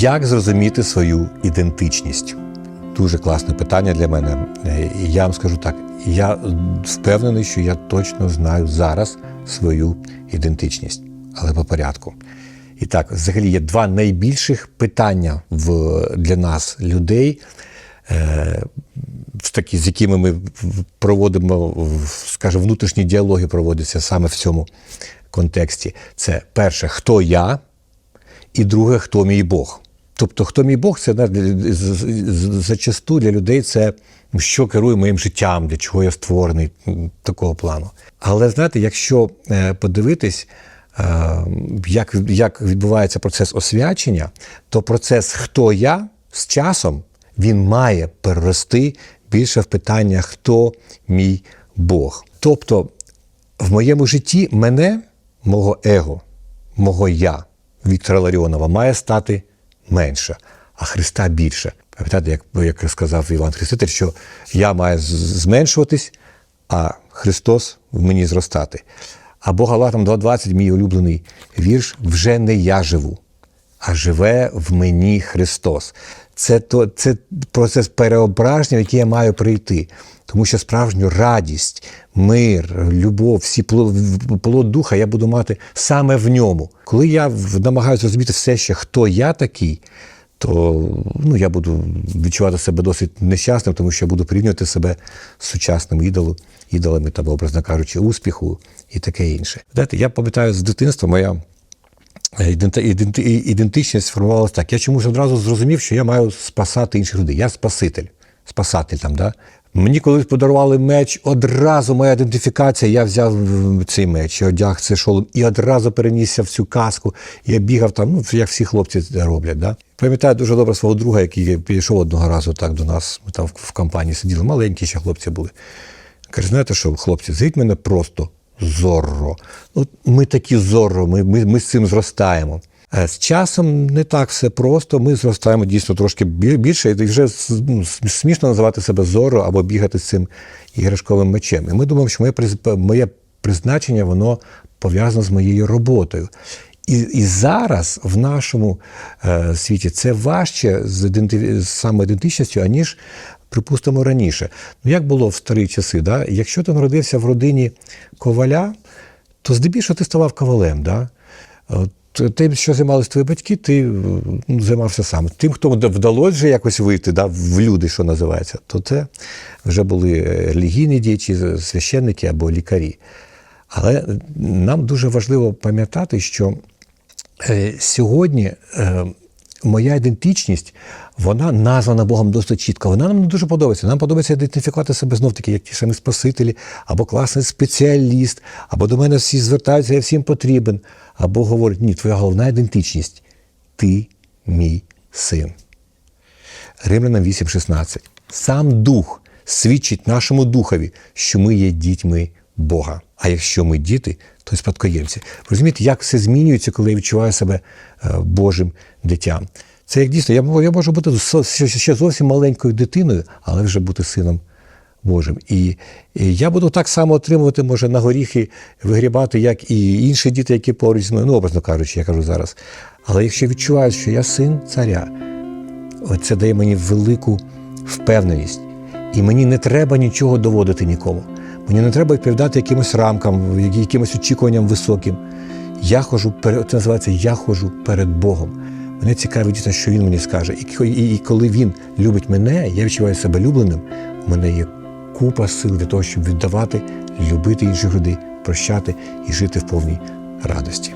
Як зрозуміти свою ідентичність? Дуже класне питання для мене. Е, я вам скажу так: я впевнений, що я точно знаю зараз свою ідентичність, але по порядку. І так, взагалі є два найбільших питання в, для нас, людей, е, такі, з якими ми проводимо, скажімо, внутрішні діалоги проводяться саме в цьому контексті. Це перше, хто я, і друге, хто мій Бог. Тобто, хто мій Бог, це зачасту для людей це що керує моїм життям, для чого я створений такого плану. Але знаєте, якщо е, подивитись, е, як, як відбувається процес освячення, то процес хто я з часом він має перерости більше в питання, хто мій Бог. Тобто, в моєму житті мене, мого его, мого я, Віктора Ларіонова, має стати менше, а Христа більше. Пам'ятаєте, як, як сказав Іван Хреститель, що я маю зменшуватись, а Христос в мені зростати. Або Галатам 2.20, мій улюблений вірш, вже не я живу, а живе в мені Христос. Це, то, це процес переображення, в який я маю прийти. Тому що справжню радість, мир, любов, всі пло- плод духа я буду мати саме в ньому. Коли я намагаюся зрозуміти все ще, хто я такий, то ну, я буду відчувати себе досить нещасним, тому що я буду порівнювати себе з сучасним ідолом, ідолами, там, образно кажучи, успіху і таке інше. Знаєте, я пам'ятаю з дитинства моя іденти- ідентичність сформувалася так. Я чомусь одразу зрозумів, що я маю спасати інших людей. Я спаситель. Спасатель там, да? Мені колись подарували меч, одразу моя ідентифікація, я взяв цей меч, одяг цей шолом і одразу перенісся в цю казку. Я бігав там, ну, як всі хлопці роблять. Да? Пам'ятаю дуже добре свого друга, який підійшов одного разу так до нас. Ми там в, компанії сиділи, маленькі ще хлопці були. Каже, знаєте що, хлопці, звіть мене просто зорро. От ми такі зорро, ми, ми, ми з цим зростаємо. Е, З часом не так все просто. Ми зростаємо дійсно трошки більше, і вже ну, смішно називати себе зорро або бігати з цим іграшковим мечем. І ми думаємо, що моє, моє призначення воно пов'язано з моєю роботою. І, і зараз в нашому е, світі це важче з, іденти... з самоідентичністю, аніж, припустимо, раніше. Ну, як було в старі часи, да? якщо ти народився в родині коваля, то здебільшого ти ставав ковалем. Да? Тим, що займалися твої батьки, ти ну, займався сам. Тим, хто вдалося якось вийти да, в люди, що називається, то це вже були релігійні діячі, священники або лікарі. Але нам дуже важливо пам'ятати, що е, сьогодні е, моя ідентичність, вона названа Богом досить чітко. Вона нам не дуже подобається. Нам подобається ідентифікувати себе знов таки, як ті самі Спасителі, або класний спеціаліст, або до мене всі звертаються, я всім потрібен. Або говорять, ні, твоя головна ідентичність ти мій син. Римлянам 8,16. Сам Дух свідчить нашому духові, що ми є дітьми Бога. А якщо ми діти, то й спадкоємці. Розумієте, як все змінюється, коли я відчуваю себе е, Божим дитям. Це як дійсно, я, я можу бути ще зовсім маленькою дитиною, але вже бути сином Божим. І, і я буду так само отримувати, може, на горіхи вигрібати, як і інші діти, які поруч зі мною, ну, образно кажучи, я кажу зараз. Але якщо відчуваю, що я син царя, це дає мені велику впевненість. І мені не треба нічого доводити нікому. Мені не треба відповідати якимось рамкам, якимось очікуванням високим. Я перед, це називається Я ходжу перед Богом. Мене цікавить дійсно, що він мені скаже. І, ко- і, і коли він любить мене, я відчуваю себе любленим, у мене є купа сил для того, щоб віддавати, любити інших людей, прощати і жити в повній радості.